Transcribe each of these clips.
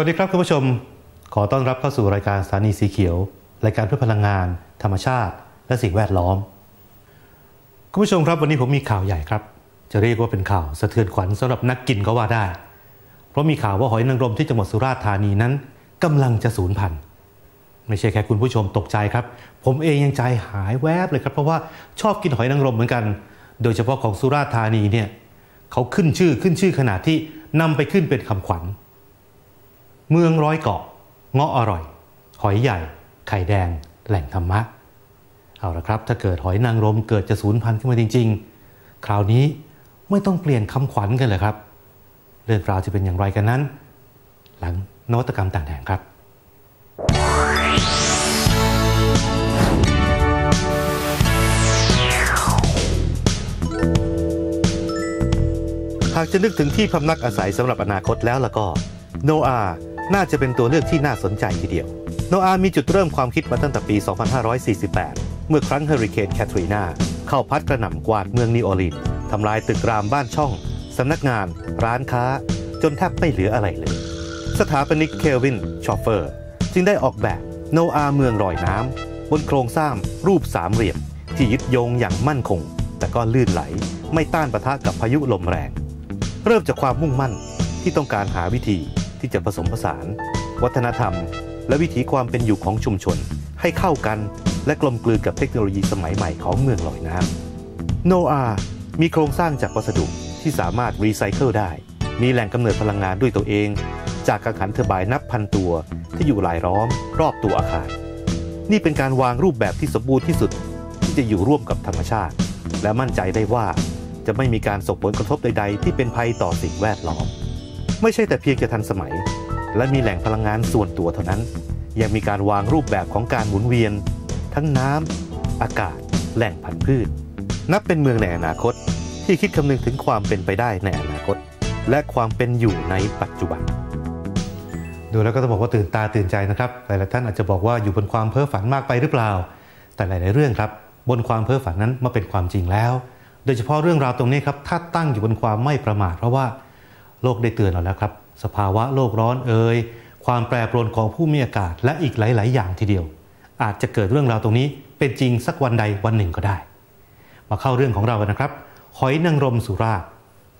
วัสดีครับคุณผู้ชม ขอต้อนรับเข้าสู่รายการสถานีสีเขียว รายการเพื่อพลังงาน ธรรมชาติ และสิ่งแวดล้อม คุณผู้ชมครับวันนี้ผมมีข่าวใหญ่ครับ จะเรียกว่าเป็นข่าวสะเทือนขวัญสำหรับนักกินก็ว่าได้ เพราะมีข่าวว่าหอยนางรมที่จังหวัดสุราษฎร์ธานีนั้นกำลังจะสูญพันธุ์ไม่ใช่แค่คุณผู้ชมตกใจครับ ผมเองยังใจหายแวบเลยครับ เพราะว่าชอบกินหอยนางรมเหมือนกัน โดยเฉพาะของสุราษฎร์ธานีเนี่ยเขาขึ้นชื่อขึ้นชื่อขนาดที่นำไปขึ้นเป็นคำขวัญ เมืองร้อยเกาะเงาะอร่อย หอยใหญ่ ไข่แดง แหล่งธรรมะ เอาละครับ ถ้าเกิดหอยนางรมเกิดจะสูญพันธุ์ขึ้นมาจริง ๆ คราวนี้ไม่ต้องเปลี่ยนคำขวัญกันเลยครับ เรื่องราวจะเป็นอย่างไรกันนั้น หลังนวัตกรรมต่างแดนครับหากจะนึกถึงที่พำนักอาศัยสำหรับอนาคตแล้วล่ะก็ โนอา น่าจะเป็นตัวเลือกที่น่าสนใจทีเดียว โนอามีจุดเริ่มความคิดมาตั้งแต่ปี 2548 เมื่อครั้งเฮอริเคนแคทรีนาเข้าพัดกระหน่ำกวาดเมืองนิวออร์ลีนส์ทำลายตึกรามบ้านช่อง สำนักงาน ร้านค้า จนแทบไม่เหลืออะไรเลย สถาปนิกเคลวินชอฟเฟอร์ จึงได้ออกแบบโนอาเมืองลอยน้ำบนโครงสร้างรูปสามเหลี่ยม ที่ยึดโยงอย่างมั่นคง แต่ก็ลื่นไหล ไม่ต้านปะทะกับพายุลมแรง เริ่มจากความมุ่งมั่นที่ต้องการหาวิธี ที่จะผสมผสาน วัฒนธรรม และวิถีความเป็นอยู่ของชุมชน ให้เข้ากันและกลมกลืนกับเทคโนโลยีสมัยใหม่ของเมืองลอยน้ำโนอามีโครงสร้างจากวัสดุที่สามารถรีไซเคิลได้ มีแหล่งกำเนิดพลังงานด้วยตัวเอง จากกังหันเทอร์ไบน์นับพันตัวที่อยู่รายล้อม รอบตัวอาคาร นี่เป็นการวางรูปแบบที่สมบูรณ์ที่สุด ที่จะอยู่ร่วมกับธรรมชาติ และมั่นใจได้ว่าจะไม่มีการส่งผลกระทบใด ๆ ที่เป็นภัยต่อสิ่งแวดล้อม ไม่ใช่แต่เพียงจะทันสมัย และมีแหล่งพลังงานส่วนตัวเท่านั้น ยังมีการวางรูปแบบของการหมุนเวียน ทั้งน้ำอากาศ แหล่งพันธุ์พืช นับเป็นเมืองในอนาคต ที่คิดคำนึงถึงความเป็นไปได้ในอนาคต และความเป็นอยู่ในปัจจุบันดูแล้วก็ต้องบอกว่าตื่นตาตื่นใจนะครับ หลายๆท่านอาจจะบอกว่าอยู่บนความเพ้อฝันมากไปหรือเปล่า แต่หลาย ๆ เรื่องครับ บนความเพ้อฝันนั้นมาเป็นความจริงแล้ว โดยเฉพาะเรื่องราวตรงนี้ครับ ถ้าตั้งอยู่บนความไม่ประมาทเพราะว่า โลกได้เตือนเราแล้วครับ สภาวะโลกร้อนเอ่ยความแปรปรวนของผู้มีอากาศและอีกหลาย ๆ อย่างทีเดียว อาจจะเกิดเรื่องราวตรงนี้เป็นจริงสักวันใดวันหนึ่งก็ได้ มาเข้าเรื่องของเรากันนะครับ หอยนางรมสุรา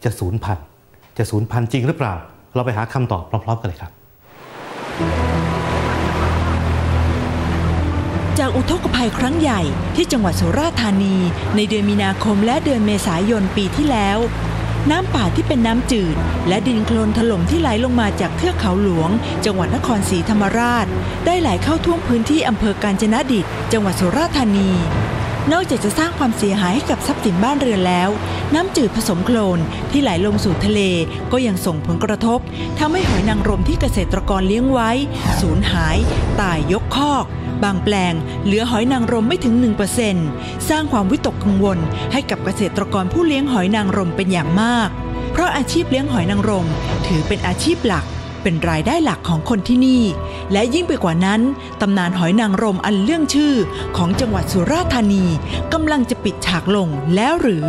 จะสูญพันธุ์จะสูญพันธุ์จริงหรือเปล่า เราไปหาคำตอบพร้อม ๆ กันเลยครับ จากอุทกภัยครั้งใหญ่ที่จังหวัดสุราษฎร์ธานี ในเดือนมีนาคมและเดือนเมษายนปีที่แล้ว น้ำป่าที่เป็นน้ำจืด และดินโคลนถล่มที่ไหลลงมาจากเทือกเขาหลวง จังหวัดนครศรีธรรมราช ได้ไหลเข้าท่วมพื้นที่อำเภอกาญจนดิต จังหวัดสุราษฎร์ธานี นอกจากจะสร้างความเสียหายให้กับทรัพย์สินบ้านเรือนแล้ว น้ำจืดผสมโคลนที่ไหลลงสู่ทะเลก็ยังส่งผลกระทบทำให้หอยนางรมที่เกษตรกรเลี้ยงไว้ สูญหาย ตายยกคอก บางแปลงเหลือหอยนางรมไม่ถึง 1%สร้างความวิตกกังวลให้กับเกษตรกรผู้เลี้ยงหอยนางรมเป็นอย่างมาก เพราะอาชีพเลี้ยงหอยนางรมถือเป็นอาชีพหลักเป็นรายได้หลักของคนที่นี่ และยิ่งไปกว่านั้น ตำนานหอยนางรมอันเรื่องชื่อของจังหวัดสุราษฎร์ธานีกำลังจะปิดฉากลงแล้วหรือ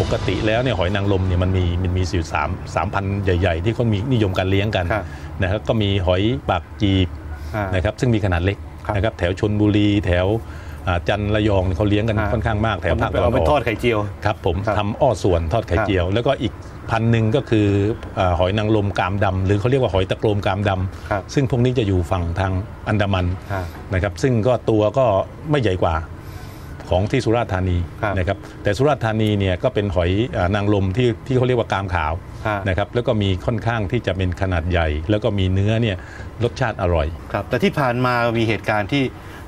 ปกติแล้วเนี่ยหอยนางรมเนี่ยมันมีมันมีสิสามสามพันใหญ่ ๆ ที่เขามีนิยมการเลี้ยงกันครับนะครับก็มีหอยปากจีบอ่า นนะครับซึ่งมีขนาดเล็กครับนะครับแถวชนบุรีแถวอ่าจันทร์ระยองเขาเลี้ยงกันอ่าค่อนข้างมากแถวภาคตะเอาวันไปอทออดกไข่เจียวครับผมครับทำอ้อส่วนทอดไข่ครับเจียว แล้วก็อีกพันหนึ่งก็คืออาหอยนางรมกามดำหรือเขาเรียกว่าหอยตะโกรมกามดำครับซึ่งพวกนี้จะอยู่ฝั่งทางอันดามันอ่านะครับซึ่งก็ตัวก็ไม่ใหญ่กว่าของที่สุราษฎร์ธานีครับนะครับแต่สุราษฎร์ธานีเนี่ยก็เป็นหอยอานางรมที่ที่เขาเรียกว่ากามขาวครับ นะครับแล้วก็มีค่อนข้างที่จะเป็นขนาดใหญ่ แล้วก็มีเนื้อเนี่ยรสชาติอร่อยครับแต่ที่ผ่านมามีเหตุการณ์ที่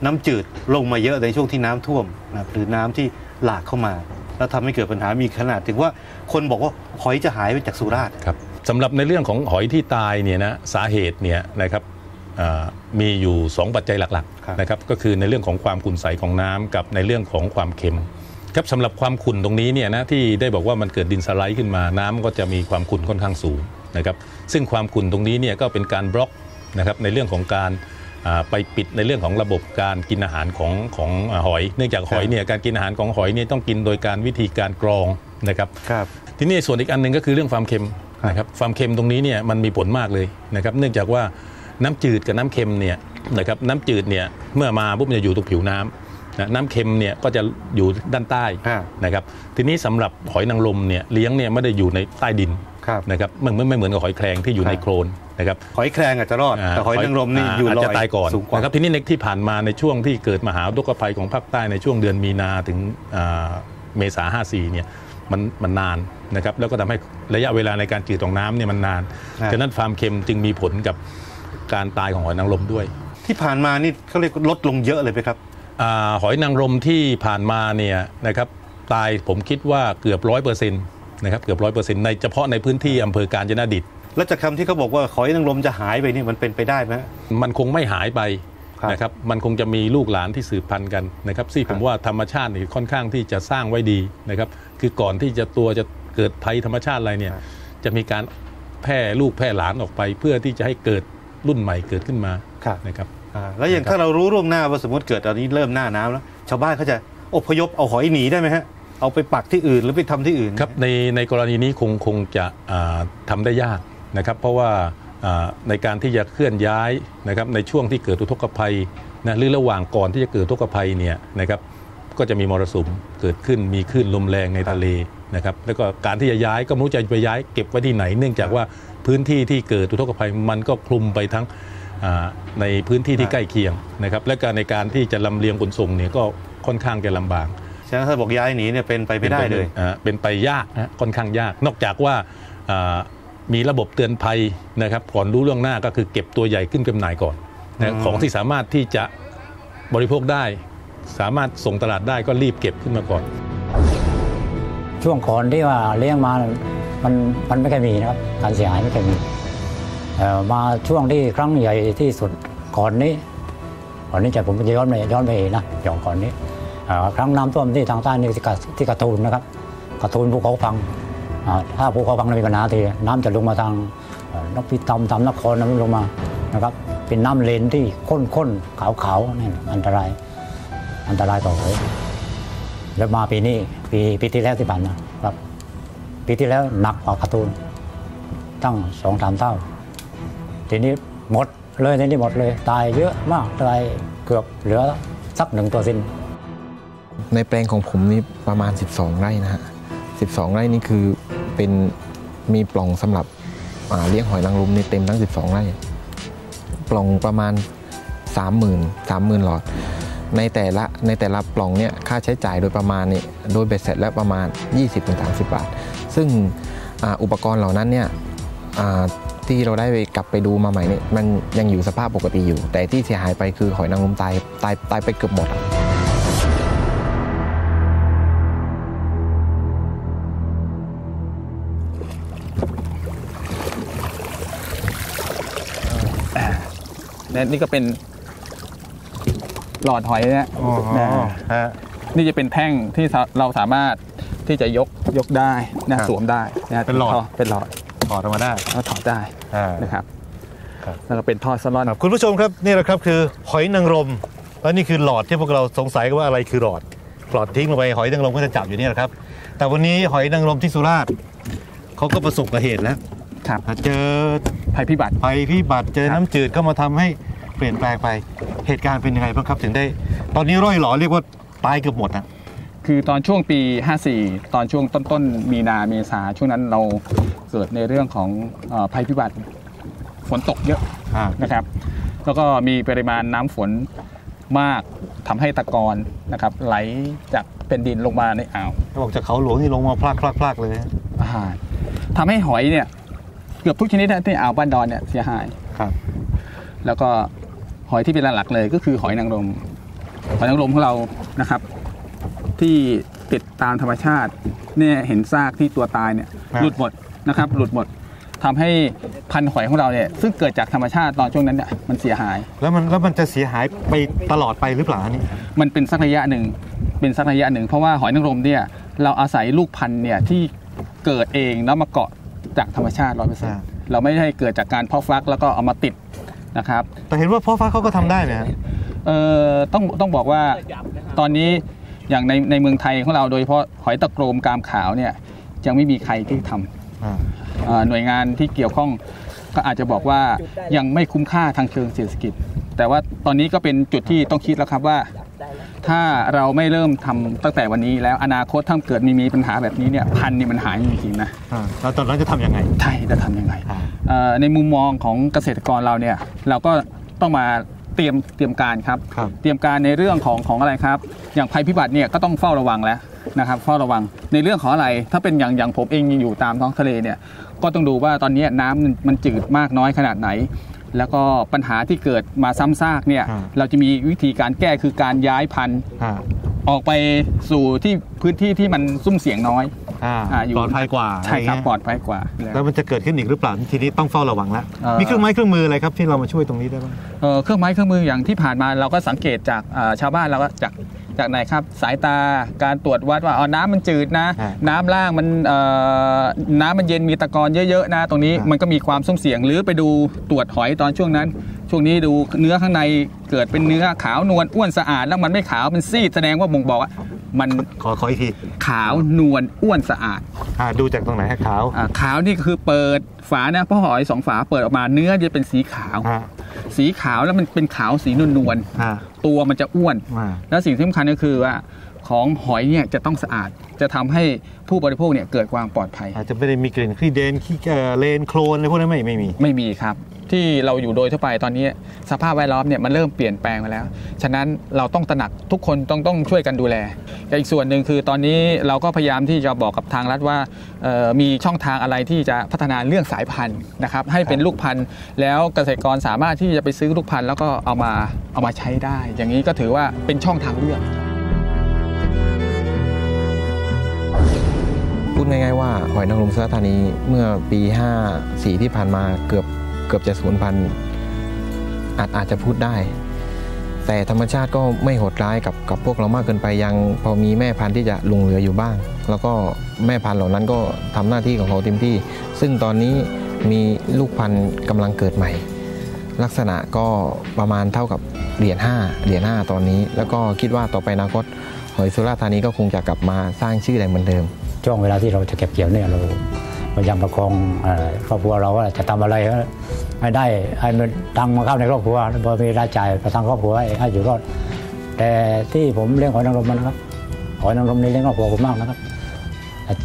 น้ำจืดลงมาเยอะในช่วงที่น้ำท่วมนะครับหรือน้ำที่หลากเข้ามา แล้วทำให้เกิดปัญหามีขนาดถึงว่าคนบอกว่าหอยจะหายไปจากสุราษฎร์ครับสำหรับในเรื่องของหอยที่ตายเนี่ยนะสาเหตุเนี่ยนะครับอ่ามีอยู่ 2 ปัจจัยหลักครับๆนะครับก็คือในเรื่องของความขุ่นใสของน้ำกับในเรื่องของความเค็ม ครับสำหรับความขุ่นตรงนี้เนี่ยนะที่ได้บอกว่ามันเกิดดินสไลด์ขึ้นมา น้ำก็จะมีความขุ่นค่อนข้างสูงนะครับซึ่งความขุ่นตรงนี้เนี่ยก็เป็นการบล็อกนะครับในเรื่องของการอ่าไปปิดในเรื่องของระบบการกินอาหารของของอ่าหอย เนื่องจากหอยเนี่ยการกินอาหารของหอยเนี่ยต้องกินโดยการวิธีการกรองนะครับครับทีนี้ส่วนอีกอันหนึ่งก็คือเรื่องความเค็มครับนะครับความเค็มตรงนี้เนี่ยมันมีผลมากเลยนะครับเนื่องจากว่าน้ำจืดกับน้ำเค็มเนี่ยนะครับน้ำจืดเนี่ยเมื่อมาปุ๊บมันจะอยู่ตรงผิวน้ำ นะน้ำเค็มเนี่ยก็จะอยู่ด้านใต้อ่านะครับทีนี้สำหรับหอยนางรมเนี่ยเลี้ยงเนี่ยไม่ได้อยู่ในใต้ดินครับนะครับมันไม่ไม่เหมือนกับหอยแครงที่อยู่ในครับโคลนนะครับหอยแครงอาจจะรอดแต่หอยนางรมนี่อยู่อาจลอจะยตายก่อนสูงกว่านะครับทีนี้ในที่ผ่านมาในช่วงที่เกิดมหาอุทกภัยของภาคใต้ในช่วงเดือนมีนาถึงอ่าเมษา54เนี่ยมันมันนานนะครับแล้วก็ทำให้ระยะเวลาในการจืดของน้ำเนี่ยมันนานครับฉะนั้นความเค็มจึงมีผลกับการตายของหอยนางรมด้วย ที่ผ่านมานี่เขาเรียกลดลงเยอะเลยไหมครับอา หอยนางรมที่ผ่านมาเนี่ยนะครับตายผมคิดว่าเกือบร้อยเปอร์เซ็นต์นะครับเกือบร้อยเปอร์เซ็นต์ในเฉพาะในพื้นที่อำเภอกาญจนดิตแล้วจากคำที่เขาบอกว่าหอยนางรมจะหายไปนี่มันเป็นไปได้ไหมมันคงไม่หายไปครับนะครับมันคงจะมีลูกหลานที่สืบพันธุ์กันนะครับซึ่งคผรับมว่าธรรมชาตินี่ค่อนข้างที่จะสร้างไว้ดีนะครับคือก่อนที่จะตัวจะเกิดภัยธรรมชาติอะไรเนี่ยจะมีการแพร่ลูกแพร่หลานออกไป เพื่อที่จะให้เกิดรุ่นใหม่เกิดขึ้นมาครับนะครับอ่า แล้วอย่างถ้าเรารู้ล่วงหน้าว่าสมมติเกิดตอนนี้เริ่มหน้าน้ำแล้ว ชาวบ้านเขาจะอพยพเอาหอยหนีได้ไหมฮะเอาไปปักที่อื่นหรือไปทำที่อื่นครับในในกรณีนี้คงคงจะอ่าทำได้ยากนะครับ เพราะว่าอ่าในการที่จะเคลื่อนย้ายนะครับในช่วงที่เกิดอุทกภัยนะหรือระหว่างก่อนที่จะเกิดอุทกภัยเนี่ยนะครับก็จะมีมรสุมเกิดขึ้นมีคลื่นลมแรงในทะเลนะครับแล้วก็การที่จะย้ายก็ไม่รู้จะไปย้ายเก็บไว้ที่ไหน เนื่องจากว่าพื้นที่ที่เกิดอุทกภัยมันก็คลุมไปทั้งอ่า ในพื้นที่ที่ใกล้เคียงนะครับและการในการที่จะลำเลียงขนส่งเนี่ยก็ค่อนข้างจะลำบากฉะนั้นถ้าบอกย้ายหนีเนี่ยเป็นไปไม่ได้เลยอ่าเป็นไปยากนะค่อนข้างยาก นอกจากว่าอ่ามีระบบเตือนภัยนะครับก่อนรู้เรื่องหน้าก็คือเก็บตัวใหญ่ขึ้นจำหน่ายก่อนนะอืมของที่สามารถที่จะบริโภคได้ สามารถส่งตลาดได้ก็รีบเก็บขึ้นมาก่อน ช่วงก่อนที่ว่าเลี้ยงมามันมันไม่เคยมีนะครับการเสียหายไม่เคยมีเอ่อ มาช่วงที่ครั้งใหญ่ที่สุดก่อนนี้ก่อนนี้จะผมจะย้อนไปย้อนไปนะย้อนก่อนนี้ครั้งน้ำท่วมที่ทางใต้นี่ที่กระตูนนะครับกระตูนภูเขาพังถ้าภูเขาพังมีปัญหาทีน้ำจะลงมาทางเอ่อนพิตำตำนครน้ำลงมานะครับ เป็นน้ำเลนที่ข้นๆขาวๆนี่อันตรายอันตรายต่อหอยแล้วมาปีนี้ปีปีที่แล้วที่ผ่านมาครับ ปีที่แล้วหนักกว่ากร์ตูนตั้งสองสามเท่า ทีนี้หมดเลยทีนี้หมดเลย ตายเยอะมากตายเกือบเหลือสักหนึ่งตัวสิ้นในแปลงของผมนี่ประมาณ 12 ไร่นะฮะ 12 ไร่นี่คือเป็นมีปล่องสำหรับเลี้ยงหอยนางรมในเต็มทั้ง 12 ไร่ ปล่องประมาณ 30,000 30,000 หลอด ในแต่ละในแต่ละปล่องเนี่ยค่าใช้จ่ายโดยประมาณนี่โดยเบ็ดเสร็จแล้วประมาณ 20-30 บาท ซึ่งออุปกรณ์เหล่านั้นเนี่ย ที่เราได้ไปกลับไปดูมาใหม่เนี่ยมันยังอยู่สภาพปกติอยู่ แต่ที่เสียหายไปคือหอยนางรมตายตายตายไปเกือบหมดอะและนี่ก็เป็นหลอดหอยเนี่ยนะฮะนี่จะเป็นแท่งที่เราสามารถที่จะยกยกได้นะครับสวมได้ะเป็นหลอดท่เป็นหลอด ถอดออกมาได้แล้วถอดได้อ่านะครับครับแล้วก็เป็นท่อสลอนครับคุณผู้ชมครับนี่แหละครับคือหอยนางรมและนี่คือหลอดที่พวกเราสงสัยกันว่าอะไรคือหลอดหลอดทิ้งลงไปหอยนางรมก็จะจับอยู่นี่แหละครับ แต่วันนี้หอยนางรมที่สุราษฎร์เขาก็ประสบกับเหตุแล้วครับเจอภัยพิบัติภัยพิบัติเจอครับน้ำจืดก็มาทำให้เปลี่ยนแปลงไปเหตุการณ์เป็นยังไงบ้างครับถึงได้ ตอนนี้ร่อยหลอเรียกว่าตายเกือบหมดนะ คือตอนช่วงปี 54 ตอนช่วงต้นต้นๆ มีนาเมษาช่วงนั้นเราเกิดในเรื่องของเอ่อภัยพิบัติฝนตกเยอะอ่านะครับ แล้วก็มีปริมาณน้ำฝนมากทำให้ตะกอนนะครับ ไหลจากเป็นดินลงมาในอ่าวเขาบอกจากเขาหลวงที่ลงมาพลากพลากพลากเลยอาหารทำให้หอยเนี่ย เกือบทุกชนิดนะที่อ่าวบ้านดอนเนี่ยเสียหายครับ แล้วก็หอยที่เป็นหลักๆเลยก็คือหอยนางรมหอยนางรมของเรานะครับ ที่ติดตามธรรมชาติเนี่ยเห็นซากที่ตัวตายเนี่ยครับหลุดหมดนะครับหลุดหมดทำให้พันธุ์หอยของเราเนี่ยซึ่งเกิดจากธรรมชาติตอนช่วงนั้นเนี่ยมันเสียหาย แล้วมันแล้วมันจะเสียหายไปตลอดไปหรือเปล่าอันนี้มันเป็นสักระยะหนึ่งเป็นสักระยะหนึ่งเพราะว่าหอยนางรมเนี่ยเราอาศัยลูกพันธุ์เนี่ยที่เกิดเองแล้วมาเกาะจากธรรมชาติร้อยเปอร์เซ็นอ่าต์เราไม่ได้เกิดจากการเพาะฟักแล้วก็เอามาติดนะครับแต่เห็นว่าพ่อฟ้าเขาก็ทำได้นะฮะเอ่อต้องต้องบอกว่าตอนนี้ อย่างในในเมืองไทยของเราโดยเฉพาะหอยตะโกรมกามขาวเนี่ยยังไม่มีใครที่ทำอ่าเอ่อหน่วยงานที่เกี่ยวข้องก็อาจจะบอกว่ายังไม่คุ้มค่าทางเชิงเศรษฐกิจ แต่ว่าตอนนี้ก็เป็นจุดที่ต้องคิดแล้วครับว่า ถ้าเราไม่เริ่มทำตั้งแต่วันนี้แล้วอนาคตถ้าเกิดมีมีปัญหาแบบนี้เนี่ยพันธุ์นี่มันหายจริงๆนะอ่าแล้วตอนนั้นจะทำยังไงไทยจะทำยังไงอ่าเอ่อในมุมมองของเกษตรกรเราเนี่ยเราก็ต้องมา เตรียมเตรียมการครับครับ เตรียมการในเรื่องของของอะไรครับ อย่างภัยพิบัติเนี่ยก็ต้องเฝ้าระวังแล้วนะครับเฝ้าระวังในเรื่องของอะไร ถ้าเป็นอย่างอย่างผมเองยังอยู่ตามท้องทะเลเนี่ยก็ต้องดูว่าตอนนี้น้ำมันมันจืดมากน้อยขนาดไหน แล้วก็ปัญหาที่เกิดมาซ้ำซากเนี่ยอ่าเราจะมีวิธีการแก้คือการย้ายพันธุ์ อ่าออกไปสู่ที่พื้นที่ที่มันซุ่มเสียงน้อยอ่าอ่าอยู่ปลอดภัยกว่าใช่ครับอะไเงี้ยปลอดภัยกว่า แล้วมันจะเกิดขึ้นอีกหรือเปล่าทีนี้ต้องเฝ้าระวังแล้วเอ่อมีเครื่องไม้เครื่องมืออะไรครับที่เรามาช่วยตรงนี้ได้บ้างเอ่อเครื่องไม้เครื่องมืออย่างที่ผ่านมาเราก็สังเกตจากเอ่อชาวบ้านเราก็จาก จากไหนครับสายตาการตรวจวัดว่าอ๋อน้ำมันจืดนะอ่าน้ำล่างมันเอ่อน้ำมันเย็นมีตะกอนเยอะๆนะ ตรงนี้อ่ามัมันก็มีความสุ่มเสี่ยงหรือไปดูตรวจหอยตอนช่วงนั้น ช่วงนี้ดูเนื้อข้างในเกิดเป็นเนื้อขาวนวลอ้วนสะอาดแล้วมันไม่ขาวมันซีดแสดงว่าบ่งบอกว่ามันขอขออีกทีขาวนวลอ้วนสะอาดอ่าดูจากตรงไหนให้ขาวอ่าขาวนี่คือเปิดฝานะเพราะหอยสองฝาเปิดออกมาเนื้อจะเป็นสีขาวอ่า สีขาวแล้วมันเป็นขาวสีนวลๆอ่าตัวมันจะอ้วนอ่าแล้วสิ่งที่สำคัญก็คือว่าของหอยเนี่ยจะต้องสะอาดจะทำให้ผู้บริโภคเนี่ยเกิดความปลอดภัย อาจจะไม่ได้มีกลิ่นขี้เดนขี้เอ่อเลนโครนอะไรพวกนั้นไม่ไม่มีไม่มีครับ ที่เราอยู่โดยทั่วไปตอนนี้ สภาพแวดล้อมเนี่ยมันเริ่มเปลี่ยนแปลงไปแล้ว ฉะนั้นเราต้องตระหนักทุกคนต้องต้องช่วยกันดูแลอีกส่วนหนึ่งคือตอนนี้เราก็พยายามที่จะบอกกับทางรัฐว่ามีช่องทางอะไรที่จะพัฒนาเรื่องสายพันธุ์นะครับให้เป็นลูกพันธุ์แล้วเกษตรกรสามารถที่จะไปซื้อลูกพันธุ์แล้วก็เอามาเอามาใช้ได้ อย่างนี้ก็ถือว่าเป็นช่องทางเลือกพูดง่ายๆว่าหอยนางรมสุราษฎร์ธานีเมื่อปี 54 ที่ผ่านมาเกือบ เกือบจะสูญพันธุ์อาจอาจจะพูดได้ แต่ธรรมชาติก็ไม่โหดร้ายกับกับพวกเรามากเกินไปยังพอมีแม่พันธุ์ที่จะลงเหลืออยู่บ้าง แล้วก็แม่พันธุ์เหล่านั้นก็ทำหน้าที่ของเขาเต็มที่ ซึ่งตอนนี้มีลูกพันธุ์กำลังเกิดใหม่ ลักษณะก็ประมาณเท่ากับเหรียญ5เหรียญ5ตอนนี้ แล้วก็คิดว่าต่อไปอนาคตหอยสุราธานีก็คงจะกลับมาสร้างชื่อได้เหมือนเดิมช่วงเวลาที่เราจะเก็บเกี่ยวเนี่ยเรา พยายามประคองครอบครัวเราว่าจะทำอะไรให้ได้ให้มันตังค์มาเข้าในครอบครัวพอมีรายจ่ายประทังครอบครัวให้ให้อยู่รอดแต่ที่ผมเลี้ยงหอยนางรมมันนะครับหอยนางรมนี่เลี้ยงครอบครัวผมมากนะครับ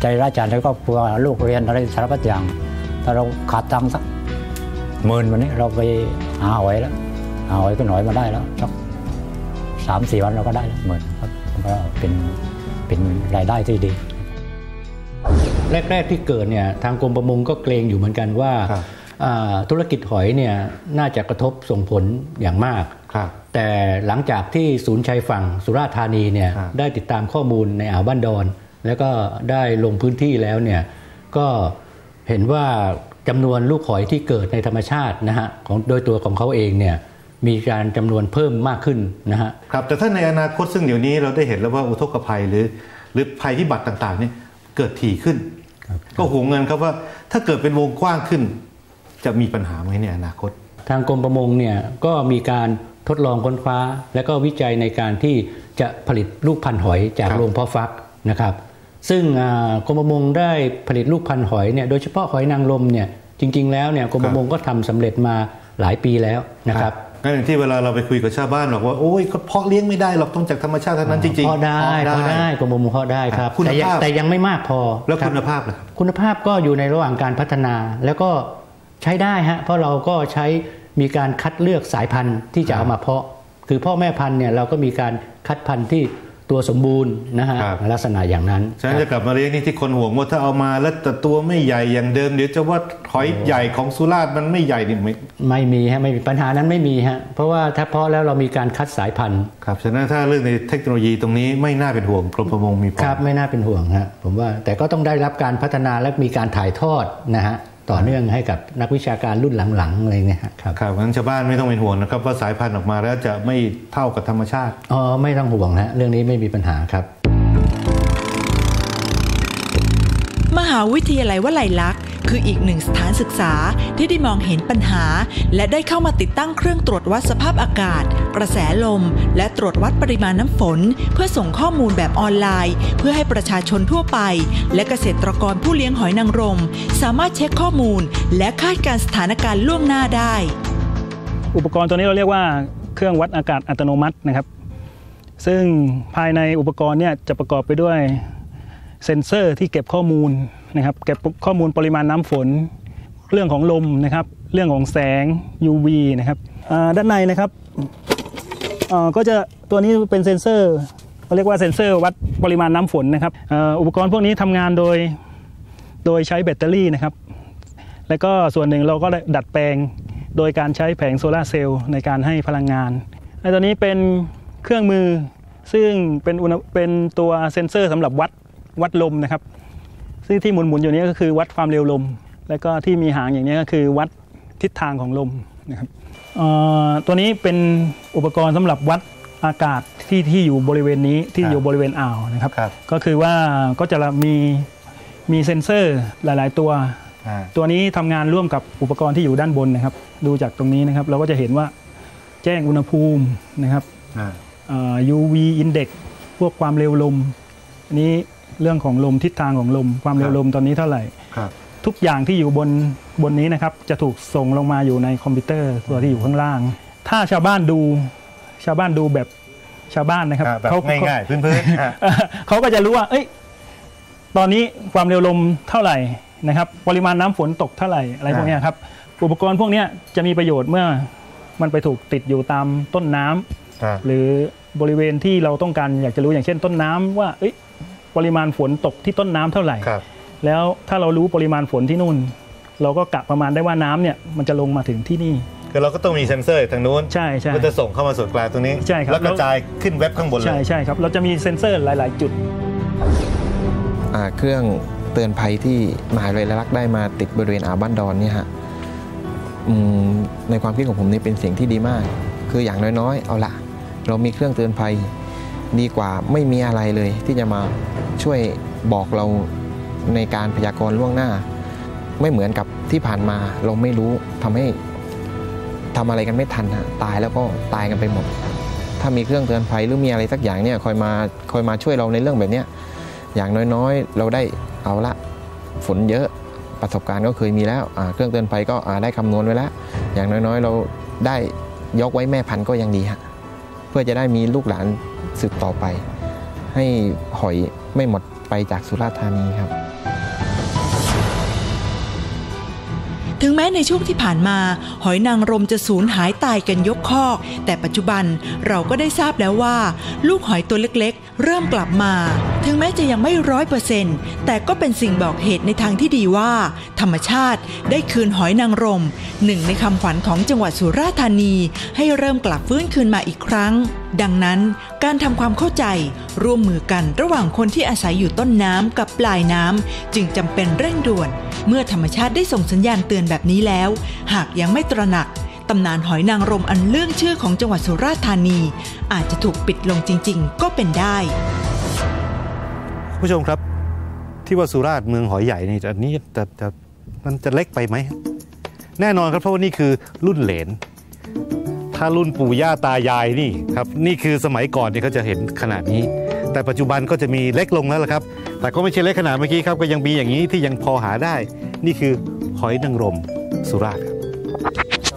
ใจรายจ่ายในครอบครัวลูกเรียนอะไรสารพัดอย่างถ้าเราขาดตังค์สักหมื่นวันนี้เราไปหาหอยแล้วหาหอยก็หน่อยมาได้แล้วสักสามสี่วันเราก็ได้แล้วหมื่นครับมันก็เป็นเป็นรายได้ที่ดี แรก ๆที่เกิดเนี่ยทางกรมประมงก็เกรงอยู่เหมือนกันว่าครับอ่าธุรกิจหอยเนี่ยน่าจะกระทบส่งผลอย่างมากครับแต่หลังจากที่ศูนย์ชายฝั่งสุราษฎร์ธานีเนี่ยครับได้ติดตามข้อมูลในอ่าวบ้านดอน แล้วก็ได้ลงพื้นที่แล้วเนี่ยก็เห็นว่าจำนวนลูกหอยที่เกิดในธรรมชาตินะฮะของโดยตัวของเขาเองเนี่ยมีการจำนวนเพิ่มมากขึ้นนะฮะครับแต่ถ้าในอนาคตซึ่งเดี๋ยวนี้เราได้เห็นแล้วว่าอุทกภัยหรือ หรือภัยพิบัติต่างๆเนี่ยเกิดถี่ขึ้น ก็ห่วงเงินครับว่าถ้าเกิดเป็นวงกว้างขึ้น จะมีปัญหาไหมในอนาคต ทางกรมประมงเนี่ยก็มีการทดลองค้นคว้า และก็วิจัยในการที่จะผลิตลูกพันธุ์หอยจากครับโรงเพาะฟักนะครับซึ่งอ่ากรมประมงได้ผลิตลูกพันธุ์หอยเนี่ยโดยเฉพาะหอยนางรมเนี่ยจริง ๆ แล้วเนี่ยกรมประมงก็ทำสำเร็จมาหลายปีแล้วนะครับ งั้นอย่างที่เวลาเราไปคุยกับชาวบ้านบอกว่าโอ้ยเขาเพาะเลี้ยงไม่ได้หรอกต้องจากธรรมชาติเท่านั้นจริงๆพอได้พอได้กรมประมงพอได้ครับคุณแต่ยังภาพแต่ยังไม่มากพอแล้วรับคุณภาพล่ะครับคุณภาพก็อยู่ในระหว่างการพัฒนาแล้วก็ใช้ได้ฮะเพราะเราก็ใช้มีการคัดเลือกสายพันธุ์ที่จะเอามาเพาะ คือพ่อแม่พันธุ์เนี่ยเราก็มีการคัดพันธุ์ที่ ตัวสมบูรณ์นะฮะครับลักษณะอย่างนั้นฉะนั้นจะกลับมาเลี้ยงนี่ที่คนห่วงว่าถ้าเอามาแล้วแต่ตัวไม่ใหญ่อย่างเดิมเดี๋ยวจะว่าหอยใหญ่ของสุราษฎร์มันไม่ใหญ่นี่ไม่ไม่มีฮะไม่มีปัญหานั้นไม่มีฮะเพราะว่าถ้าเพาะแล้วเรามีการคัดสายพันธุ์ครับฉะนั้นถ้าเรื่องในเทคโนโลยีตรงนี้ไม่น่าเป็นห่วงกรมประมงมีพอครับไม่น่าเป็นห่วงฮะผมว่าแต่ก็ต้องได้รับการพัฒนาและมีการถ่ายทอดนะฮะ ต่อเนื่องให้กับนักวิชาการรุ่นหลังๆอะไรเนี่ยครับครับงั้นชาวบ้านไม่ต้องเป็นห่วงนะครับว่าสายพันธุ์ออกมาแล้วจะไม่เท่ากับธรรมชาติอ๋อไม่ต้องห่วงฮะเรื่องนี้ไม่มีปัญหาครับ มหาวิทยาลัยวลัยลักษณ์ คืออีกหนึ่งสถานศึกษาที่ได้มองเห็นปัญหา และได้เข้ามาติดตั้งเครื่องตรวจวัดสภาพอากาศ กระแสลม และตรวจวัดปริมาณน้ำฝน เพื่อส่งข้อมูลแบบออนไลน์ เพื่อให้ประชาชนทั่วไป และเกษตรกรผู้เลี้ยงหอยนางรม สามารถเช็คข้อมูล และคาดการสถานการณ์ล่วงหน้าได้ อุปกรณ์ตัวนี้เราเรียกว่าเครื่องวัดอากาศอัตโนมัตินะครับ ซึ่งภายในอุปกรณ์เนี่ยจะประกอบไปด้วยเซ็นเซอร์ที่เก็บข้อมูล นะครับเก็บข้อมูลปริมาณน้ำฝน เรื่องของลมนะครับ เรื่องของแสง UV นะครับด้านในนะครับก็จะตัวนี้เป็นเซ็นเซอร์เขาเรียกว่าเซ็นเซอร์วัดปริมาณน้ำฝนนะครับอ,อุปกรณ์พวกนี้ทำงานโดยโดยใช้แบตเตอรี่นะครับ แล้วก็ส่วนหนึ่งเราก็ดัดแปลงโดยการใช้แผงโซลาเซลล์ในการให้พลังงานในตัวนี้เป็นเครื่องมือซึ่งเป็นเป็นตัวเซ็นเซอร์สำหรับวัดวัดลมนะครับ ซึ่งที่หมุนๆอยู่นี้ก็คือวัดความเร็วลม แล้วก็ที่มีหางอย่างนี้ก็คือวัดทิศทางของลมนะครับเอ่อตัวนี้เป็นอุปกรณ์สำหรับวัดอากาศที่ที่อยู่บริเวณนี้ที่ครับอยู่บริเวณอ่าวนะครับครับก็คือว่าก็จะมีมีเซ็นเซอร์หลาย ๆ ตัวอ่าตัวนี้ทำงานร่วมกับอุปกรณ์ที่อยู่ด้านบนนะครับ ดูจากตรงนี้นะครับ เราก็จะเห็นว่าแจ้งอุณหภูมินะครับอ่าเอ่อ UV index พวกความเร็วลมอันนี้ เรื่องของลมทิศทางของลม ความเร็วลมตอนนี้เท่าไหร่ครับทุกอย่างที่อยู่บนบนนี้นะครับจะถูกส่งลงมาอยู่ในคอมพิวเตอร์ตัวที่อยู่ข้างล่าง ถ้าชาวบ้านดูชาวบ้านดูแบบชาวบ้านนะครับอ่าแบบเขาง่ายๆพื้นๆอะเขาก็จะรู้ว่า เอ้ย ตอนนี้ความเร็วลมเท่าไหร่นะครับ ปริมาณน้ำฝนตกเท่าไหร่อะไรพวกเนี้ยครับ อุปกรณ์พวกเนี้ยจะมีประโยชน์เมื่อมันไปถูกติดอยู่ตามต้นน้ำอ่าหรือบริเวณที่เราต้องการอยากจะรู้อย่างเช่นต้นน้ำว่าเอ้ย ปริมาณฝนตกที่ต้นน้ำเท่าไหร่ครับแล้วถ้าเรารู้ปริมาณฝนที่นู่น เราก็กะประมาณได้ว่าน้ำเนี่ยมันจะลงมาถึงที่นี่คือเราก็ต้องมีเซ็นเซอร์ทางนู้นใช่ใช่ก็จะส่งเข้ามาส่วนกลางตรงนี้ใช่ครับแล้วกระจายขึ้นเว็บข้างบนเลใช่ยใช่ครับเราจะมีเซ็นเซอร์หลาย ๆ จุดอ่าเครื่องเตือนภัยที่มหาวิทยาลัยลักษณ์ได้มาติดบริเวณอ่าวบ้านดอนเนี่ยฮะอืมในความคิดของผมนี่เป็นสิ่งที่ดีมาก คืออย่างน้อยๆ เอาละเรามีเครื่องเตือนภัย ดีกว่าไม่มีอะไรเลยที่จะมาช่วยบอกเราในการพยากรณ์ล่วงหน้า ไม่เหมือนกับที่ผ่านมาเราไม่รู้ทำให้ทำอะไรกันไม่ทันฮะตายแล้วก็ตายกันไปหมด ถ้ามีเครื่องเตือนภัยหรือมีอะไรสักอย่างเนี่ยคอยมาคอยมาช่วยเราในเรื่องแบบเนี้ยอย่างน้อยๆ เราได้เอาละฝนเยอะประสบการณ์ก็เคยมีแล้วเครื่องเตือนภัยก็ได้คำนวณไว้แล้ว อย่างน้อยๆ เราได้ยกไว้แม่พันธุ์ก็ยังดีฮะเพื่อจะได้มีลูกหลาน สืบต่อไป ให้หอยไม่หมดไปจากสุราษฎร์ธานีครับ ถึงแม้ในช่วงที่ผ่านมา หอยนางรมจะสูญหายตายกันยกคอก แต่ปัจจุบันเราก็ได้ทราบแล้วว่า ลูกหอยตัวเล็กๆ เริ่มกลับมา ถึงแม้จะยังไม่ร้อยเปอร์เซ็นต์แต่ก็เป็นสิ่งบอกเหตุในทางที่ดีว่า ธรรมชาติได้คืนหอยนางรมหนึ่งในคำขวัญของจังหวัดสุราษฎร์ธานี ให้เริ่มกลับฟื้นคืนมาอีกครั้ง ดังนั้นการทำความเข้าใจร่วมมือกันระหว่างคนที่อาศัยอยู่ต้นน้ำกับปลายน้ำจึงจำเป็นเร่งด่วน เมื่อธรรมชาติได้ส่งสัญญาณเตือนแบบนี้แล้ว หากยังไม่ตระหนักตำนานหอยนางรมอันเรื่องชื่อของจังหวัดสุราษฎร์ธานี อาจจะถูกปิดลงจริง ๆ ก็เป็นได้ผู้ชมครับ ที่ว่าสุราษฎร์เมืองหอยใหญ่นี่อันนี้จะจะมันจะเล็กไปไหม แน่นอนครับเพราะว่านี่คือรุ่นเหลน ถ้ารุ่นปู่ย่าตายายนี่ครับนี่คือสมัยก่อนเนี่ยเขาจะเห็นขนาดนี้ แต่ปัจจุบันก็จะมีเล็กลงแล้วละครับ แต่ก็ไม่ใช่เล็กขนาดเมื่อกี้ครับก็ยังมีอย่างนี้ที่ยังพอหาได้ นี่คือหอยนางรมสุราษฎร์ครับ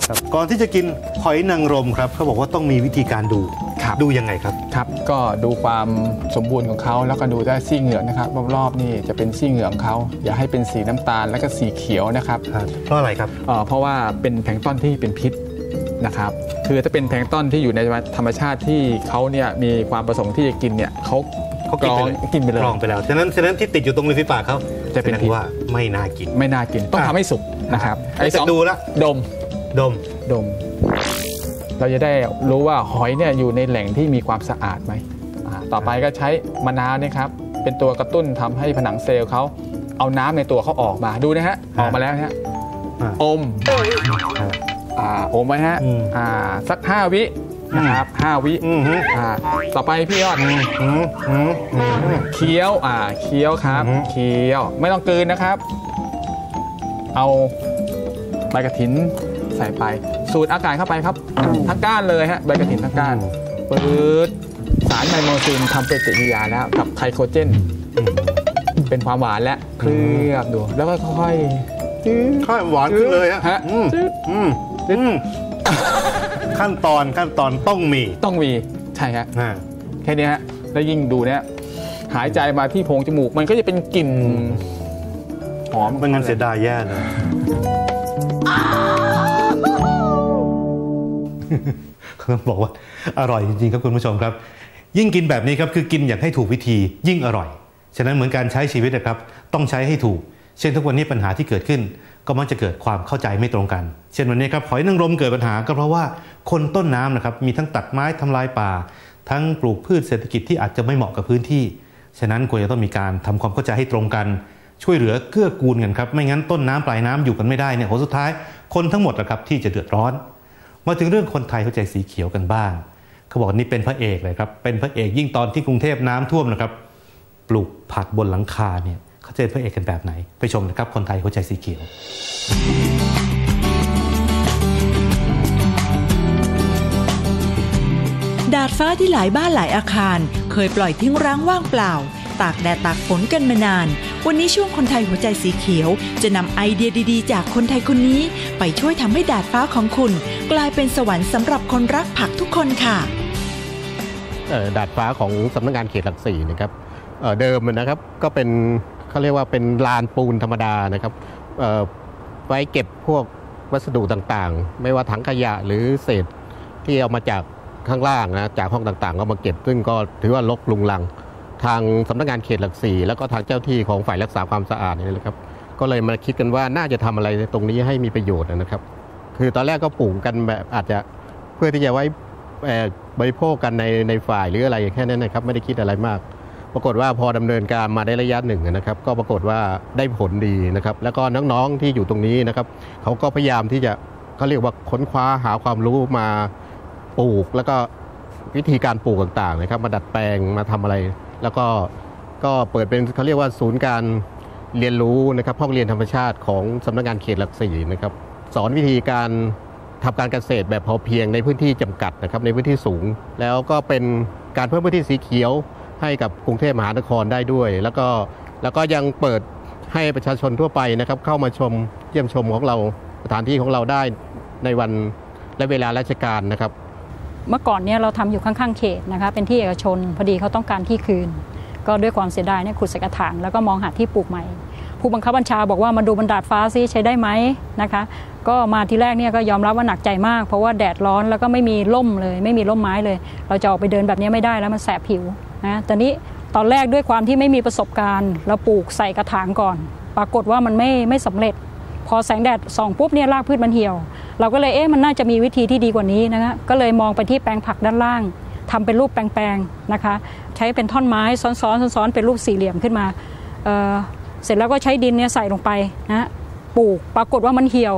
ครับก่อนที่จะกินหอยนางรมครับเขาบอกว่าต้องมีวิธีการดูครับดูยังไงครับครับ ก็ดูความสมบูรณ์ของเขาแล้วก็ดูได้ซี่เหงือกนะครับรอบๆนี่จะเป็นซี่เหงือกของเขาอย่าให้เป็นสีน้ำตาลแล้วก็สีเขียวนะครับเพราะอะไรครับเอ่อเพราะว่าเป็นแพลงก์ต้นที่เป็นพิษนะครับ คือถ้าเป็นแพลงก์ต้นที่อยู่ในธรรมชาติที่เขาเนี่ยมีความประสงค์ที่จะกินเนี่ยเขาเขากรองกินไปเลยกินไปเลยกรองไปแล้วฉะนั้นฉะนั้นที่ติดอยู่ตรงริมฝีปากเขาจะเป็นแสดงพิษว่าไม่น่ากิน ไม่น่ากินต้องอะทำให้สุกนะครับไอ้จะดูละดมดมดม เราจะได้รู้ว่าหอยเนี่ยอยู่ในแหล่งที่มีความสะอาดไหมอ่าต่อไปก็ใช้มะนาวเนี่ยครับเป็นตัวกระตุ้นทำให้ผนังเซลล์เขาเอาน้ำในตัวเขาออกมาดูนะฮะออกมาแล้วฮะอ่าอม อ่าอมไว้ฮะอืมอ่าสักห้าวินะครับห้าวิอืมฮึอ่าต่อไปพี่ยอดอืมอืมอืมเคี้ยวอ่าเคี้ยวครับอือฮึเคี้ยวไม่ต้องกลืนนะครับ เอาใบกระถินใส่ไป สูดอากาศเข้าไปครับ ทั้งก้านเลยฮะใบกระถินทั้งก้านปืดสารไมโมซินทำปฏิกิริยาแล้วกับไคโคเจน เป็นความหวานและเคลือบดู แล้วก็ค่อยๆจืดข้าวหวานขึ้นเลยฮะฮะอืมอืมอืม ขั้นตอนขั้นตอนต้องมีต้องมีใช่ฮะอ่าแค่นี้ฮะแล้วยิ่งดูเนี่ยหายใจมาที่โพรงจมูก มันก็จะเป็นกลิ่นหอมไม่งั้นเสียดายแย่เลยต้องบอกว่าอร่อยจริงๆครับคุณผู้ชมครับ ยิ่งกินแบบนี้ครับคือกินอย่างให้ถูกวิธียิ่งอร่อย ฉะนั้นเหมือนการใช้ชีวิตนะครับ ต้องใช้ให้ถูก เช่นทุกวันนี้ปัญหาที่เกิดขึ้น ก็มักจะเกิดความเข้าใจไม่ตรงกัน เช่นวันนี้ครับหอยนางรมเกิดปัญหาก็เพราะว่าคนต้นน้ำนะครับมีทั้งตัดไม้ทำลายป่า ทั้งปลูกพืชเศรษฐกิจที่อาจจะไม่เหมาะกับพื้นที่ ฉะนั้นควรจะต้องมีการทำความเข้าใจให้ตรงกัน ช่วยเหลือเกื้อกูลกันครับไม่งั้นต้นน้ำปลายน้ำอยู่กันไม่ได้เนี่ยผลสุดท้ายคนทั้งหมดนะครับที่จะเดือดร้อน มาถึงเรื่องคนไทยเข้าใจสีเขียวกันบ้างเขาบอกนี่เป็นพระเอกเลยครับเป็นพระเอกยิ่งตอนที่กรุงเทพน้ำท่วมนะครับปลูกผักบนหลังคาเนี่ย เขาจะเป็นพระเอกกันแบบไหน ไปชมนะครับคนไทยเข้าใจสีเขียวดาดฟ้าที่หลายบ้านหลายอาคาร เคยปล่อยทิ้งร้างว่างเปล่า ตากแดดตากฝนกันมานาน วันนี้ช่วงคนไทยหัวใจสีเขียว จะนำไอเดียดีๆ จากคนไทยคนนี้ ไปช่วยทำให้ดาดฟ้าของคุณ กลายเป็นสวรรค์สำหรับคนรักผักทุกคนค่ะเอ่อดาดฟ้าของสำนักงานเขตหลักสี่นะครับเอ่อเดิมนะครับก็เป็น เขาเรียกว่าเป็นลานปูนธรรมดานะครับไว้เก็บพวกวัสดุต่างๆ ไม่ว่าถังขยะหรือเศษที่เอามาจากข้างล่างนะจากห้องต่างๆ ก็มาเก็บ ซึ่งก็ถือว่าลกลุงลัง ทางสำนักงานเขตหลักสี่แล้วก็ทางเจ้าที่ของฝ่ายรักษาความสะอาดนี่นะครับ ก็เลยมาคิดกันว่าน่าจะทำอะไรตรงนี้ให้มีประโยชน์นะครับ คือตอนแรกก็ปลูกกันแบบอาจจะเพื่อที่จะไว้เอ่อบริโภคกันในในฝ่ายหรืออะไรแค่นั้นนะครับ ไม่ได้คิดอะไรมาก ปรากฏว่าพอดำเนินการมาได้ระยะหนึ่งนะครับ ก็ปรากฏว่าได้ผลดีนะครับ แล้วก็น้องๆที่อยู่ตรงนี้นะครับเขาก็พยายามที่จะเขาเรียกว่าค้นคว้าหาความรู้มาปลูก แล้วก็วิธีการปลูกต่างๆนะครับ มาดัดแปลงมาทำอะไร แล้วก็ก็เปิดเป็นเขาเรียกว่าศูนย์การเรียนรู้นะครับห้องเรียนธรรมชาติของสำนักงานเขตหลักสี่นะครับ สอนวิธีการทำการเกษตรแบบพอเพียงในพื้นที่จำกัดนะครับในพื้นที่สูง แล้วก็เป็นการเพิ่มพื้นที่สีเขียว ให้กับกรุงเทพมหานครได้ด้วย แล้วก็แล้วก็ยังเปิดให้ประชาชนทั่วไปนะครับ เข้ามาชมเยี่ยมชมของเราสถานที่ของเราได้ในวันและเวลาราชการนะครับ เมื่อก่อนเนี่ยเราทำอยู่ข้างๆเขตนะคะเป็นที่เอกชนพอดีเขาต้องการที่คืน ก็ด้วยความเสียดายเนี่ยขุดสกระถาง แล้วก็มองหาที่ปลูกใหม่ ผู้บังคับบัญชาบอกว่ามาดูบรรดาดฟ้าซิใช้ได้ไหมนะคะ ก็มาทีแรกเนี่ยก็ยอมรับว่าหนักใจมาก เพราะว่าแดดร้อนแล้วก็ไม่มีร่มเลย ไม่มีร่มไม้เลย เราจะออกไปเดินแบบนี้ไม่ได้แล้วมันแสบผิว นะแต่นี้ตอนแรกด้วยความที่ไม่มีประสบการณ์ เราปลูกใส่กระถางก่อน ปรากฏว่ามันไม่ไม่สำเร็จ พอแสงแดดส่องปุ๊บเนี่ยรากพืชมันเหี่ยว เราก็เลยเอ๊ะมันน่าจะมีวิธีที่ดีกว่านี้นะคะก็เลยมองไปที่แปลงผักด้านล่างทำเป็นรูปแปลงๆนะคะ ใช้เป็นท่อนไม้ซ้อนๆซ้อนๆเป็นรูปสี่เหลี่ยมขึ้นมาเเสร็จแล้วก็ใช้ดินเนี่ยใส่ลงไปนะปลูกปรากฏว่ามันเหี่ยว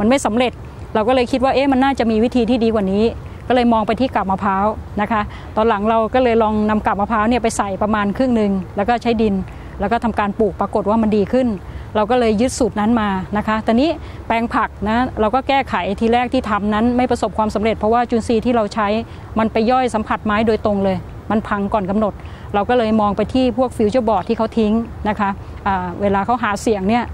มันไม่สำเร็จ เราก็เลยคิดว่าเอ๊ะมันน่าจะมีวิธีที่ดีกว่านี้ ก็เลยมองไปที่กาบมะพร้าวนะคะ ตอนหลังเราก็เลยลองนำกาบมะพร้าวเนี่ยไปใส่ประมาณครึ่งหนึ่งแล้วก็ใช้ดิน แล้วก็ทำการปลูกปรากฏว่ามันดีขึ้น เราก็เลยยึดสูตรนั้นมานะคะตอนนี้แปลงผักนะเราก็แก้ไขทีแรกที่ทำนั้นไม่ประสบความสำเร็จเพราะว่าจุลินทรีย์ที่เราใช้มันไปย่อยสัมผัสไม้โดยตรงเลย มันพังก่อนกำหนด เราก็เลยมองไปที่พวกฟิวเจอร์บอร์ดที่เขาทิ้งนะคะอ่าเวลาเขาหาเสียงเนี่ย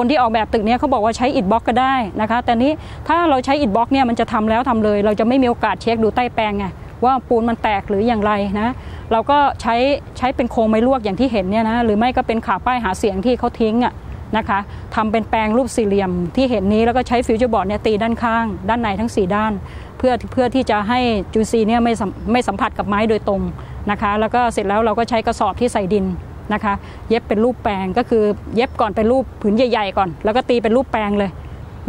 คนที่ออกแบบตึกเนี้ยเขาบอกว่าใช้อิฐบล็อกก็ได้นะคะ แต่นี้ถ้าเราใช้อิฐบล็อกเนี่ยมันจะทำแล้วทำเลย เราจะไม่มีโอกาสเช็คดูใต้แปลงไงว่าปูนมันแตกหรืออย่างไรนะเราก็ใช้ใช้เป็นโครงไม้ลวกอย่างที่เห็นเนี่ยนะหรือไม่ก็เป็นขาป้ายหาเสียงที่เขาทิ้งอะนะคะทำเป็นแปลงรูปสี่เหลี่ยมที่เห็นนี้แล้วก็ใช้ฟิวเจอร์บอร์ดเนี่ยตีด้านข้าง ด้านในทั้ง 4 ด้าน เพื่อเพื่อที่จะให้จูซีเนี่ยไม่สัมไม่สัมผัสกับไม้โดยตรงนะคะ แล้วก็เสร็จแล้วเราก็ใช้กระสอบที่ใส่ดิน นะคะ เย็บเป็นรูปแปลงก็คือเย็บก่อนเป็นรูปผืนใหญ่ ๆ ก่อน แล้วก็ตีเป็นรูปแปลงเลย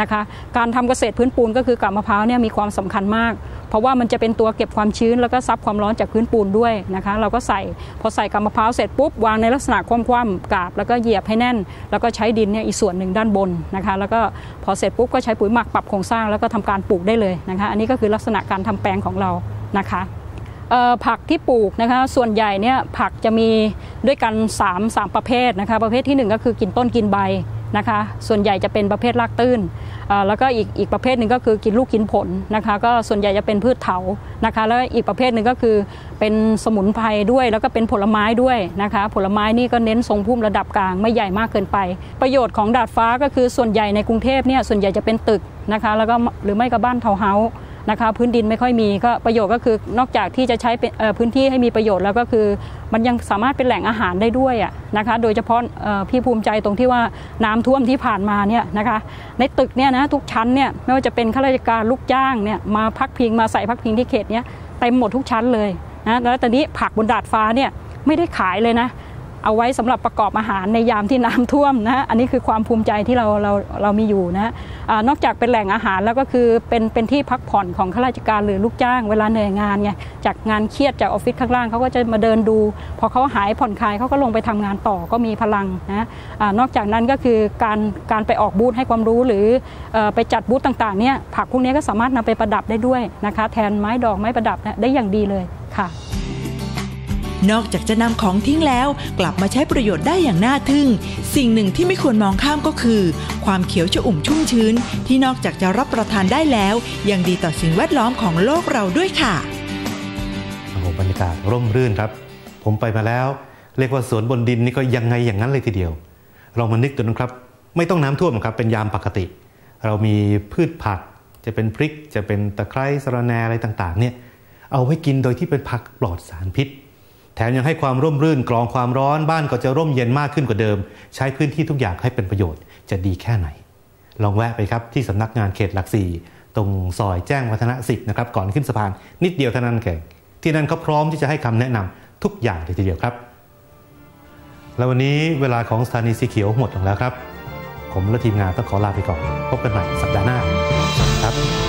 นะคะ การทำเกษตรพื้นปูนก็คือกาบมะพร้าวเนี่ยมีความสำคัญมาก เพราะว่ามันจะเป็นตัวเก็บความชื้นแล้วก็ซับความร้อนจากพื้นปูนด้วยนะคะ เราก็ใส่พอใส่กาบมะพร้าวเสร็จปุ๊บวางในลักษณะคว่ำๆกาบแล้วก็เหยียบให้แน่น แล้วก็ใช้ดินเนี่ยอีกส่วนหนึ่งด้านบนนะคะ แล้วก็พอเสร็จปุ๊บก็ใช้ปุ๋ยหมักปรับโครงสร้างแล้วก็ทำการปลูกได้เลยนะคะ อันนี้ก็คือลักษณะการทำแปลงของเรานะคะ ผักที่ปลูกนะคะส่วนใหญ่เนี่ยผักจะมีด้วยกัน 3 3 ประเภทนะคะประเภทที่ 1 ก็คือกินต้นกินใบนะคะส่วนใหญ่จะเป็นประเภทรากตื้น แล้วก็อีกอีกประเภทหนึ่งก็คือกินลูกกินผลนะคะก็ส่วนใหญ่จะเป็นพืชเถานะคะแล้วอีกประเภทหนึ่งก็คือเป็นสมุนไพรด้วย แล้วก็เป็นผลไม้ด้วยนะคะผลไม้นี่ก็เน้นทรงพุ่มระดับกลางไม่ใหญ่มากเกินไป ประโยชน์ของดาดฟ้าก็คือส่วนใหญ่ในกรุงเทพเนี่ยส่วนใหญ่จะเป็นตึกนะคะแล้วก็หรือไม่ก็บ้านเทาวเฮาส์ นะคะพื้นดินไม่ค่อยมีก็ประโยชน์ก็คือนอกจากที่จะใช้เป็นพื้นที่ให้มีประโยชน์แล้วก็คือ มันยังสามารถเป็นแหล่งอาหารได้ด้วยอะนะคะโดยเฉพาะพี่ภูมิใจตรงที่ว่าน้ำท่วมที่ผ่านมาเนี่ยนะคะในตึกเนี่ยนะทุกชั้นเนี่ยไม่ว่าจะเป็นข้าราชการลูกจ้างเนี่ยมาพักพิงมาใส่พักพิงที่เขตเนี้ยเต็มหมดทุกชั้นเลยนะแล้วตอนนี้ผักบนดาดฟ้าเนี่ยไม่ได้ขายเลยนะ เอาไว้สำหรับประกอบอาหารในยามที่น้ำท่วมนะ อันนี้คือความภูมิใจที่เราเราเรามีอยู่นะอนอกจากเป็นแหล่งอาหารแล้วก็คือเป็นเป็นที่พักผ่อนของข้าราชการหรือลูกจ้างเวลาเหนื่อยงานไง จากงานเครียดจากออฟฟิศข้างล่างเขาก็จะมาเดินดู พอเขาหายผ่อนคลายเขาก็ลงไปทำงานต่อก็มีพลังนะอานอกจากนั้นก็คือการการไปออกบูธให้ความรู้หรืออไปจัดบูธต่างๆเนี่ยผักพวกนี้ก็สามารถนำไปประดับได้ด้วยนะคะ แทนไม้ดอกไม้ประดับนะได้อย่างดีเลยค่ะ นอกจากจะนำของทิ้งแล้ว กลับมาใช้ประโยชน์ได้อย่างน่าทึ่ง สิ่งหนึ่งที่ไม่ควรมองข้ามก็คือ ความเขียวชอุ่มชุ่มชื้น ที่นอกจากจะรับประทานได้แล้ว ยังดีต่อสิ่งแวดล้อมของโลกเราด้วยค่ะโอ้โหบรรยากาศร่มรื่นครับ ผมไปมาแล้ว เรียกว่าสวนบนดินนี่ก็ยังไงอย่างนั้นเลยทีเดียวลองมานึกดูนะครับ ไม่ต้องน้ำท่วมครับเป็นยามปกติ เรามีพืชผัก จะเป็นพริก จะเป็นตะไคร้สะระแหน่อะไรต่างๆ เนี่ยเอาไว้กินโดยที่เป็นผักปลอดสารพิษ แถมยังให้ความร่มรื่นกรองความร้อนบ้านก็จะร่มเย็นมากขึ้นกว่าเดิม ใช้พื้นที่ทุกอย่างให้เป็นประโยชน์จะดีแค่ไหน ลองแวะไปครับที่สำนักงานเขตหลักสี่ตรงซอยแจ้งวัฒนะสิบนะครับก่อนขึ้นสะพานนิดเดียวเท่านั้นเองที่นั่นเขาพร้อมที่จะให้คำแนะนำทุกอย่างเลยทีเดียวครับ แล้ววันนี้เวลาของสถานีสีเขียวหมดลงแล้วครับ ผมและทีมงานต้องขอลาไปก่อน พบกันใหม่สัปดาห์หน้า ครับ